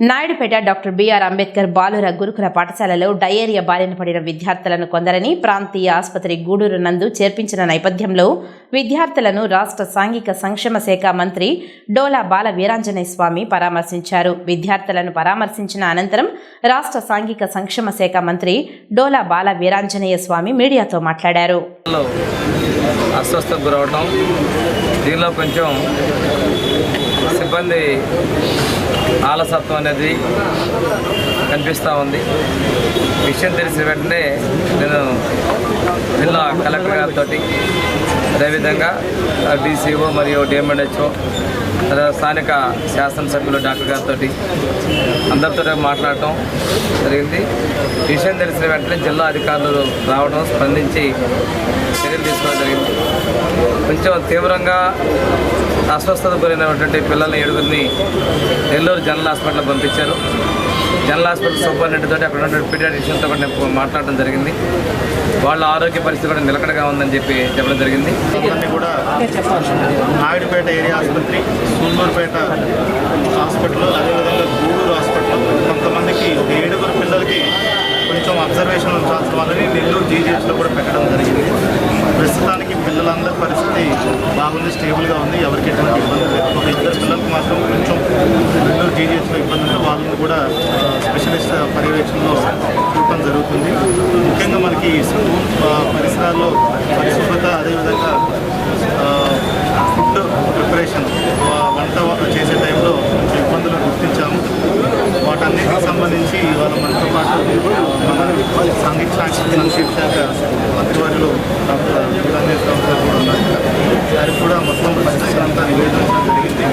Naidupeta doctor BR Ambedkar బాలుర గురుకుల పాఠశాలలో డయేరియా బారిన పడిన విద్యార్థులను కొందరని ప్రాంతీయ ఆసుపత్రి గూడూరు నందు చేర్పించిన నేపథ్యంలో విద్యార్థులను రాష్ట్ర సాంఘిక సంక్షేమ శాఖ మంత్రి డోలా బాల వీరాంజనేయ స్వామి పరామర్శించారు. విద్యార్థులను పరామర్శించిన అనంతరం రాష్ట్ర సాంఘిక సంక్షేమ శాఖ మంత్రి డోలా బాల వీరాంజనేయ స్వామి మీడియాతో మాట్లాడారు. అస్వస్థకు గురవటం దీనిలో కొంచెం సిబ్బంది ఆలసత్వం అనేది కనిపిస్తూ ఉంది. విషయం తెలిసిన వెంటనే నేను జిల్లా కలెక్టర్ గారితో అదేవిధంగా డీసీఓ మరియు డిఎంఎన్హెచ్ఓ స్థానిక శాసనసభ్యులు డాక్టర్ గారితో అందరితో మాట్లాడటం జరిగింది. విషయం తెలిసిన వెంటనే జిల్లా అధికారులు రావడం స్పందించి చర్యలు తీసుకోవడం జరిగింది. కొంచెం తీవ్రంగా అస్వస్థత గురైనటువంటి పిల్లల్ని ఏడుగురిని నెల్లూరు జనరల్ హాస్పిటల్ పంపించారు. జనరల్ హాస్పిటల్ సూపరింటెండెంట్ తోటి అక్కడ ఉన్న పీడియాట్రిషియన్తో కూడా నేను మాట్లాడడం జరిగింది. వాళ్ళ ఆరోగ్య పరిస్థితి కూడా నిలకడగా ఉందని చెప్పి చెప్పడం జరిగింది. కూడా నాయుడుపేట ఏరియా ఆసుపత్రి సూళ్ళూరుపేట హాస్పిటల్ అదేవిధంగా గూడూరు హాస్పిటల్. కొంతమందికి ఏడుగురు పిల్లలకి కొంచెం అబ్జర్వేషన్ ఉంచాల్సిన వాళ్ళని నెల్లూరు జీజీఎస్లో కూడా పెట్టడం జరిగింది. ప్రస్తుతానికి పరిస్థితి బాగుంది స్టేబుల్గా ఉంది. ఎవరికి ఎటువంటి ఇబ్బంది లేదు. ఒక ఇద్దరు పిల్లలకు మాత్రం కొంచెం రెండు జీజీహెచ్లో ఇబ్బంది ఉంటే వాళ్ళని కూడా స్పెషలిస్ట్ పర్యవేక్షణలో చూడటం జరుగుతుంది. ముఖ్యంగా మనకి స్కూల్ పరిసరాల్లో పరిశుభ్రత అదేవిధంగా ఫుడ్ ప్రిపరేషన్ వంట చేసే టైంలో కొంచెం ఇబ్బందులు గుర్తించాము. వాటన్నిటికి సంబంధించి ఇవాళ మనతో పాటు మన సాంఘిక సాక్షి శాఖ మంత్రివర్యులు డాక్టర్ వీరాంజనేయ స్వామి గారు కూడా ఉన్నారు ఇక్కడ. వారికి కూడా మొత్తం పరిస్థితి అంతా నివేదించడం జరిగింది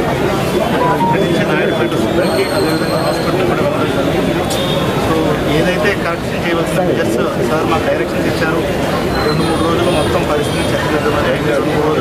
ఇక్కడి నుంచి నాయుడుపేట సుందరికి అదేవిధంగా హాస్పిటల్ కూడా వెళ్ళడం జరిగింది సో ఏదైతే కరెక్షన్ చేయవలసిన మెజర్స్ సార్ మాకు డైరెక్షన్స్ ఇచ్చారు. రెండు మూడు రోజులు మొత్తం పరిస్థితిని రెండు మూడు